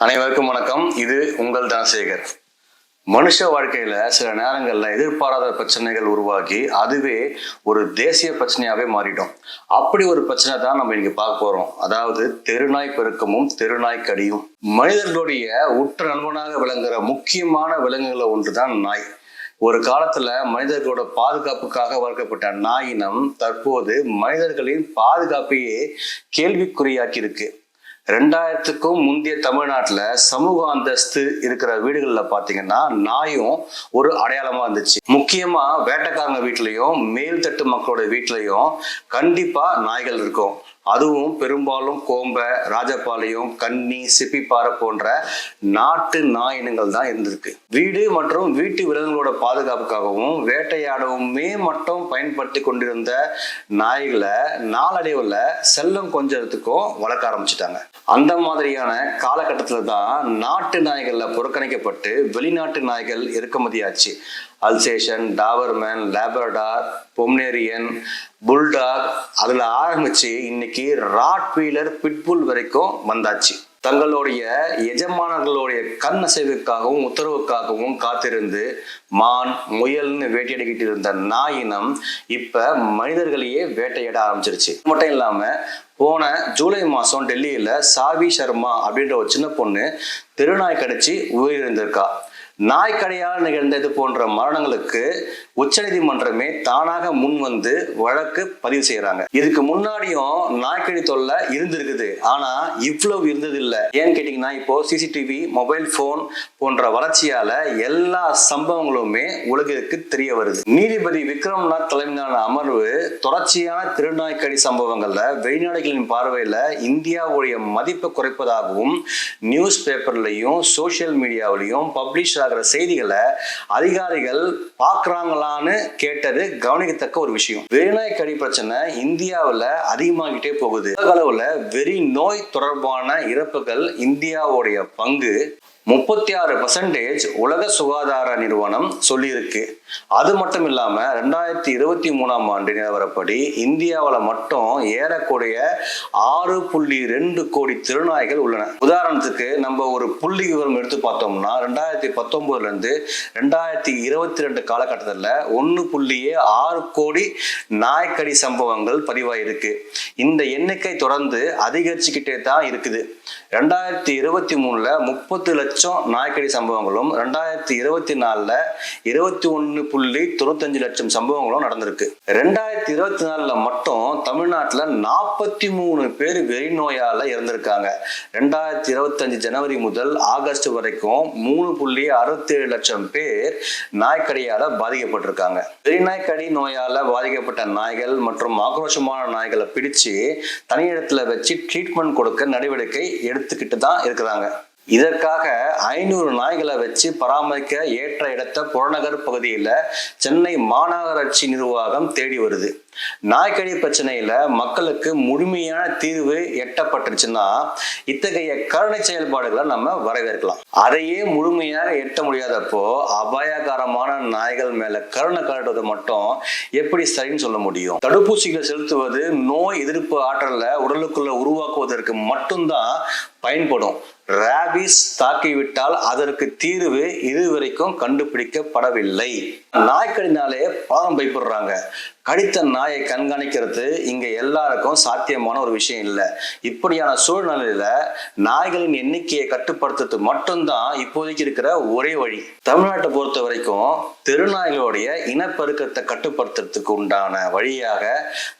அனைவருக்கும் வணக்கம். இது உங்கள் தனசேகர். மனுஷ வாழ்க்கையில சில நேரங்கள்ல எதிர்பாராத பிரச்சனைகள் உருவாக்கி அதுவே ஒரு தேசிய பிரச்சனையாவே மாறிடும் அப்படி ஒரு பிரச்சனை தான் நம்ம இன்னைக்கு பார்க்க போறோம். அதாவது தெருநாய் பெருக்கமும் தெருநாய் கடியும். மனிதர்களுடைய உற்ற நண்பனாக விளங்குற முக்கியமான விலங்குகளை ஒன்றுதான் நாய். ஒரு காலத்துல மனிதர்களோட பாதுகாப்புக்காக வளர்க்கப்பட்ட நாயினம் தற்போது மனிதர்களின் பாதுகாப்பையே கேள்விக்குறியாக்கி இருக்கு ரெண்டாயிரத்துக்கும் முந்தைய தமிழ்நாட்டுல சமூக அந்தஸ்து இருக்கிற வீடுகள்ல பார்த்தீங்கன்னா நாயும் ஒரு அடையாளமா இருந்துச்சு. முக்கியமா வேட்டைக்காரங்க வீட்லயும் மேல்தட்டு மக்களோட வீட்லயும் கண்டிப்பா நாய்கள் இருக்கும். அதுவும் பெரும்பாலும் கோம்பை ராஜபாளையம் கன்னி சிப்பிப்பாறை போன்ற நாட்டு நாயினங்கள் தான் இருந்திருக்கு. வீடு மற்றும் வீட்டு விலங்குகளோட பாதுகாப்புக்காகவும் வேட்டையாடவுமே மட்டும் பயன்படுத்தி கொண்டிருந்த நாய்களை நாளடைவில் செல்லம் கொஞ்சத்துக்கும் வளர்க்க ஆரம்பிச்சிட்டாங்க. அந்த மாதிரியான காலகட்டத்தில் தான் நாட்டு நாய்களில் புறக்கணிக்கப்பட்டு வெளிநாட்டு நாய்கள் இறக்குமதியாச்சு. Alsatian Doberman Labrador Pomeranian bulldog அதில் ஆரம்பிச்சு இன்னைக்கு ராட் வீலர் பிட்புல் வரைக்கும் வந்தாச்சு. தங்களுடைய எஜமானர்களுடைய கண் அசைவுக்காகவும் உத்தரவுக்காகவும் காத்திருந்து மான் முயல்னு வேட்டையாடிக்கிட்டு இருந்த நாயினம் இப்ப மனிதர்களையே வேட்டையாட ஆரம்பிச்சிருச்சு. மட்டும் இல்லாம போன ஜூலை மாசம் டெல்லியில சாவி சர்மா அப்படின்ற ஒரு சின்ன பொண்ணு தெருநாய் கடிச்சு உயிரிழந்திருக்கா. நாய்க்கடையால் நிகழ்ந்த இது போன்ற மரணங்களுக்கு உச்சநீதிமன்றமே தானாக முன் வந்து வழக்கு பதிவு செய்யறாங்க. இதுக்கு முன்னாடியும் நாய்க்கடி தொல்லை இருந்திருக்குது. ஆனா இவ்வளவு இருந்தது இல்லை ஏன்னு கேட்டீங்கன்னா இப்போ சிசிடிவி மொபைல் போன் போன்ற வளர்ச்சியால எல்லா சம்பவங்களுமே உலகிற்கு தெரிய வருது. நீதிபதி விக்ரம்நாத் தலைமையிலான அமர்வு தொடர்ச்சியான திருநாய்க்கடி சம்பவங்கள்ல வெளிநாடுகளின் பார்வையில இந்தியாவுடைய மதிப்பை குறைப்பதாகவும் நியூஸ் பேப்பர்லையும் சோசியல் மீடியாவிலையும் பப்ளிஷ் வெளியாகிற செய்திகளை அதிகாரிகள் பார்க்குறாங்களான்னு கேட்டது கவனிக்கத்தக்க ஒரு விஷயம். வெறிநாய் கடி பிரச்சனை இந்தியாவில் அதிகமாகிட்டே போகுது. உலக அளவுல வெறி நோய் தொடர்பான இறப்புகள் இந்தியாவுடைய பங்கு முப்பத்தி ஆறு பர்சன்டேஜ் உலக சுகாதார நிறுவனம் சொல்லியிருக்கு. அது மட்டும் இல்லாமல் ரெண்டாயிரத்தி இருபத்தி மூணாம் ஆண்டு நிலவரப்படி இந்தியாவில் மட்டும் ஏறக்கூடிய ஆறு புள்ளி ரெண்டு கோடி திருநாய்கள் உள்ளன. உதாரணத்துக்கு நம்ம ஒரு புள்ளி விவரம் எடுத்து பார்த்தோம்னா ரெண்டாயிரத்தி பத்தொம்போதுலேருந்து ரெண்டாயிரத்தி இருபத்தி ரெண்டு காலகட்டத்தில் ஒன்று புள்ளியே ஆறு கோடி நாய்க்கடி சம்பவங்கள் பதிவாயிருக்கு. இந்த எண்ணிக்கை தொடர்ந்து அதிகரிச்சுக்கிட்டே தான் இருக்குது. ரெண்டாயிரத்தி இருபத்தி மூணுல முப்பத்து லட்சம் நாய்க்கடி சம்பவங்களும் ரெண்டாயிரத்தி இருபத்தி நாலுல இருபத்தி ஒன்று புள்ளி தொண்ணூத்தஞ்சு லட்சம் சம்பவங்களும் நடந்திருக்கு. ரெண்டாயிரத்தி இருபத்தி நாலுல மட்டும் தமிழ்நாட்டில் நாற்பத்தி மூணு பேர் வெறி நோயால இறந்திருக்காங்க. ரெண்டாயிரத்தி இருபத்தஞ்சு ஜனவரி முதல் ஆகஸ்ட் வரைக்கும் மூணு புள்ளி அறுபத்தேழு லட்சம் பேர் நாய்க்கடியால பாதிக்கப்பட்டிருக்காங்க. வெறிநாய்க்கடி நோயால பாதிக்கப்பட்ட நாய்கள் மற்றும் ஆக்ரோஷமான நாய்களை பிடிச்சு தனியிடத்துல வச்சு ட்ரீட்மெண்ட் கொடுக்க நடவடிக்கை எடுத்துக்கிட்டு தான் இருக்கிறாங்க. இதற்காக ஐநூறு நாய்களை வச்சு பராமரிக்க ஏற்ற இடத்த புறநகர் பகுதியில் சென்னை மாநகராட்சி நிர்வாகம் தேடி வருது. நாய்க்கடி பிரச்சனையில மக்களுக்கு முழுமையான தீர்வு எட்டப்பட்டுருச்சுன்னா இத்தகைய கருணை செயல்பாடுகளை நம்ம வரவேற்கலாம். அதையே முழுமையாக எட்ட முடியாதப்போ அபாயகரமான நாய்கள் மேல கருணை காட்டுவது மட்டும் எப்படி சரின்னு சொல்ல முடியும்? தடுப்பூசிகள் செலுத்துவது நோய் எதிர்ப்பு ஆற்றலை உடலுக்குள்ள உருவாக்குவதற்கு மட்டும்தான் பயன்படும். ரேபிஸ் தாக்கிவிட்டால் அதற்கு தீர்வு இதுவரைக்கும் கண்டுபிடிக்கப்படவில்லை. நாய்க்கடினாலே பாதம் பயப்படுறாங்க. கடித்த நாயை கண்காணிக்கிறது இங்க எல்லாருக்கும் சாத்தியமான ஒரு விஷயம் இல்லை. இப்படியான சூழ்நிலையில நாய்களின் எண்ணிக்கையை கட்டுப்படுத்துறது மட்டும்தான் இப்போதைக்கு இருக்கிற ஒரே வழி. தமிழ்நாட்டை பொறுத்த வரைக்கும் தெருநாய்களுடைய இனப்பெருக்கத்தை கட்டுப்படுத்துறதுக்கு உண்டான வழியாக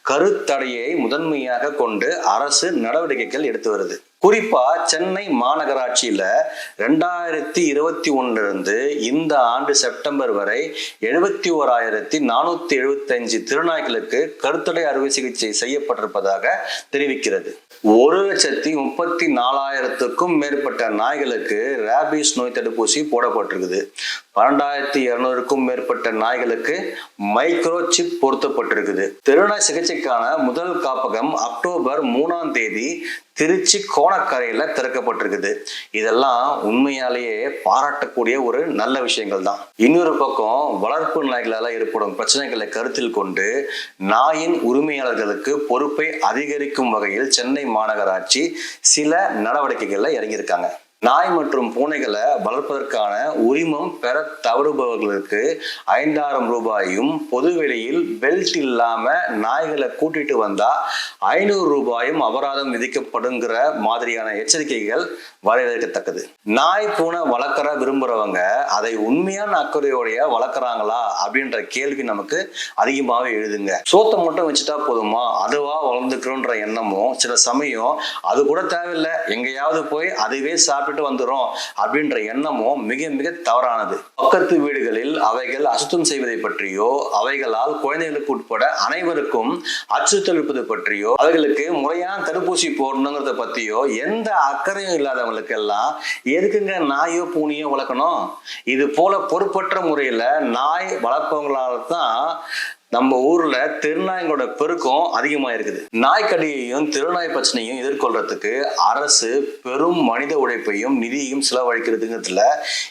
கருத்தடையை முதன்மையாக கொண்டு அரசு நடவடிக்கைகள் எடுத்து வருது. குறிப்பா சென்னை மாநகராட்சியில ரெண்டாயிரத்தி இருபத்தி ஒண்ணுல இருந்து இந்த ஆண்டு செப்டம்பர் வரை எழுபத்தி ஓராயிரத்தி நானூத்தி எழுபத்தி அஞ்சு திருநாய்களுக்கு கருத்தடை அறுவை சிகிச்சை செய்யப்பட்டிருப்பதாக தெரிவிக்கிறது. ஒரு லட்சத்தி முப்பத்தி நாலாயிரத்துக்கும் மேற்பட்ட நாய்களுக்கு ரேபிஸ் நோய் தடுப்பூசி போடப்பட்டிருக்குது. பன்னெண்டாயிரத்தி இருநூறுக்கும் மேற்பட்ட நாய்களுக்கு மைக்ரோ சிப் பொருத்தப்பட்டிருக்குது. திருநாய் சிகிச்சைக்கான முதல் காப்பகம் அக்டோபர் மூணாம் தேதி திருச்சி கோணக்கரையில திறக்கப்பட்டிருக்குது. இதெல்லாம் உண்மையாலேயே பாராட்டக்கூடிய ஒரு நல்ல விஷயங்கள் தான் இன்னொரு பக்கம் வளர்ப்பு நாய்களால் ஏற்படும் பிரச்சனைகளை கருத்தில் கொண்டு நாயின் உரிமையாளர்களுக்கு பொறுப்பை அதிகரிக்கும் வகையில் சென்னை மாநகராட்சி சில நடவடிக்கைகளில் இறங்கியிருக்காங்க. நாய் மற்றும் பூனைகளை வளர்ப்பதற்கான உரிமம் பெற தவறுபவர்களுக்கு ஐந்தாயிரம் ரூபாயும் பொதுவெளியில் பெல்ட் இல்லாம நாய்களை கூட்டிட்டு வந்தா ஐநூறு ரூபாயும் அபராதம் விதிக்கப்படுங்கிற மாதிரியான எச்சரிக்கைகள் வரவேற்கத்தக்கது நாய் பூனை வளர்க்குற விரும்புறவங்க அதை உண்மையான அக்கறையோடைய வளர்க்குறாங்களா அப்படின்ற கேள்வி நமக்கு அதிகமாகவே எழுதுங்க. சோத்தை மட்டும் வச்சுட்டா போதுமா? அதுவா வளர்ந்துக்கிறோன்ற எண்ணமும் சில சமயம் அது கூட தேவையில்லை. எங்கேயாவது போய் அதுவே சாப்பிட்டு வந்துடும் அப்படின்ற எண்ணமும் மிக மிக தவறானது. பக்கத்து வீடுகளில் அவைகள் அசுத்தம் செய்வதை பற்றியோ அவைகளால் குழந்தைகளுக்கு உட்பட அனைவருக்கும் அச்சுறுத்தல் இருப்பது பற்றியோ அவைகளுக்கு முறையான தடுப்பூசி போடணுங்கிறத பத்தியோ எந்த அக்கறையும் இல்லாதவங்களுக்கு எல்லாம் எதுக்குங்க நாயோ பூனியோ வளர்க்கணும்? இது போல பொறுப்பற்ற முறையில நாய் வளர்ப்பவங்களால தான் நம்ம ஊர்ல திருநாய்களோட பெருக்கம் அதிகமா இருக்குது. நாய்க்கடியையும் திருநாய் பிரச்சனையும் எதிர்கொள்றதுக்கு அரசு பெரும் மனித உழைப்பையும் நிதியையும் செலவழிக்கிறதுங்கிறதுல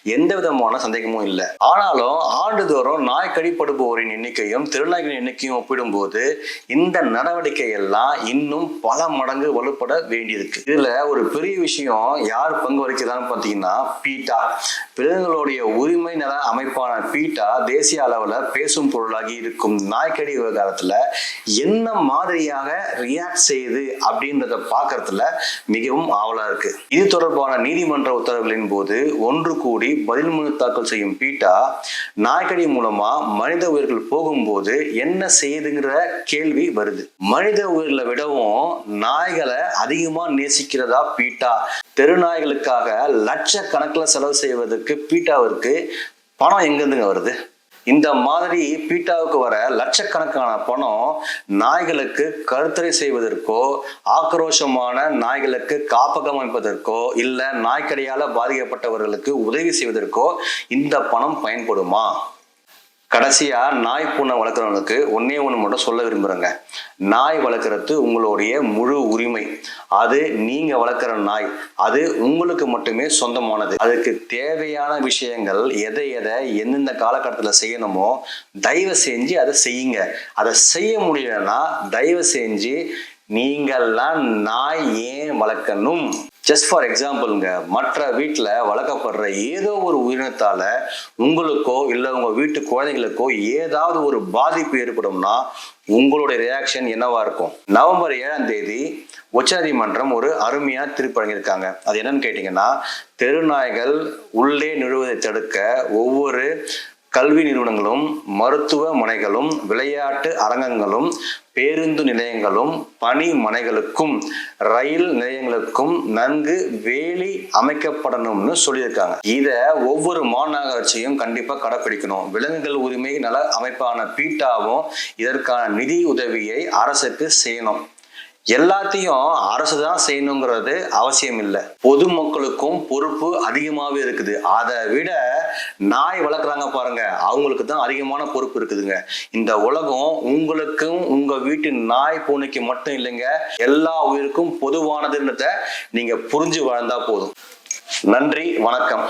எந்த விதமான சந்தேகமும் இல்லை. ஆனாலும் ஆண்டுதோறும் நாய் கடிப்படுபவரின் எண்ணிக்கையும் திருநாய்களின் எண்ணிக்கையும் ஒப்பிடும்போது இந்த நடவடிக்கை எல்லாம் இன்னும் பல மடங்கு வலுப்பட வேண்டியிருக்கு. இதுல ஒரு பெரிய விஷயம் யார் பங்கு வகிக்கிறான்னு பார்த்தீங்கன்னா பீட்டா. விலங்குகளுடைய உரிமை நல அமைப்பான பீட்டா தேசிய அளவில் பேசும் பொருளாகி இருக்கும் நாய்க்கடி விவகாரத்தில் என்ன மாதிரியாக ரியாக்ட் செய்யுது அப்படின்றத பார்க்கறதுல மிகவும் ஆவலாக இருக்கு. இது தொடர்பான நீதிமன்ற உத்தரவுகளின் போது ஒன்று கூடி பதில் மனு தாக்கல் செய்யும் பீட்டா நாய்க்கடி மூலமா மனித உயிர்கள் போகும்போது என்ன செய்யுதுங்கிற கேள்வி வருது. மனித உயிர்களை விடவும் நாய்களை அதிகமாக நேசிக்கிறதா பீட்டா. தெருநாய்களுக்காக லட்சக்கணக்கில் செலவு செய்வது செய்வதற்கு பீட்டாவிற்கு பணம் எங்கேருந்துங்க வருது? இந்த மாதிரி பீட்டாவுக்கு வர லட்சக்கணக்கான பணம் நாய்களுக்கு கருத்தரை செய்வதற்கோ ஆக்ரோஷமான நாய்களுக்கு காப்பகம் அமைப்பதற்கோ இல்லை நாய்க்கடியால் பாதிக்கப்பட்டவர்களுக்கு உதவி செய்வதற்கோ இந்த பணம் பயன்படுமா? கடைசியா நாய் பூனை வளர்க்குறவங்களுக்கு ஒன்னே ஒன்று மட்டும் சொல்ல விரும்புகிறேங்க நாய் வளர்க்குறது உங்களுடைய முழு உரிமை. அது நீங்க வளர்க்குற நாய். அது உங்களுக்கு மட்டுமே சொந்தமானது. அதுக்கு தேவையான விஷயங்கள் எதை எதை எந்தெந்த காலகட்டத்தில் செய்யணுமோ தயவு செஞ்சு அதை செய்யுங்க. அதை செய்ய முடியலன்னா தயவு செஞ்சு நீங்கள்லாம் நாய் ஏன் வளர்க்கணும்? ஜஸ்ட் ஃபார் எக்ஸாம்பிளுங்க மற்ற வீட்டில் வளர்க்கப்படுற ஏதோ ஒரு உயிரினத்தால் உங்களுக்கோ இல்லை உங்கள் வீட்டு குழந்தைங்களுக்கோ ஏதாவது ஒரு பாதிப்பு ஏற்படும்னா உங்களுடைய ரியாக்ஷன் என்னவா இருக்கும்? நவம்பர் ஏழாம் தேதி உச்சநீதிமன்றம் ஒரு அருமையாக தீர்ப்பு வழங்கியிருக்காங்க. அது என்னன்னு கேட்டிங்கன்னா தெருநாய்கள் உள்ளே நுழுவதை தடுக்க ஒவ்வொரு கல்வி நிறுவனங்களும் மருத்துவமனைகளும் விளையாட்டு அரங்கங்களும் பேருந்து நிலையங்களும் பணிமனைகளுக்கும் ரயில் நிலையங்களுக்கும் நன்கு வேலி அமைக்கப்படணும்னு சொல்லியிருக்காங்க. இதை ஒவ்வொரு மாநகராட்சியும் கண்டிப்பாக கடைப்பிடிக்கணும். விலங்குகள் உரிமை நல அமைப்பான பீட்டாவும் இதற்கான நிதி உதவியை அரசுக்கு செய்யணும். எல்லாத்தையும் அரசு தான் செய்யணுங்கிறது அவசியம் இல்லை பொதுமக்களுக்கும் பொறுப்பு அதிகமாகவே இருக்குது. அதை விட நாய் வளர்க்குறாங்க பாருங்க அவங்களுக்கு தான் அதிகமான பொறுப்பு இருக்குதுங்க. இந்த உலகம் உங்களுக்கும் உங்க வீட்டு நாய் பூனைக்கு மட்டும் இல்லைங்க எல்லா உயிருக்கும் பொதுவானதுன்றத நீங்க புரிஞ்சு வாழ்ந்தா போதும். நன்றி வணக்கம்.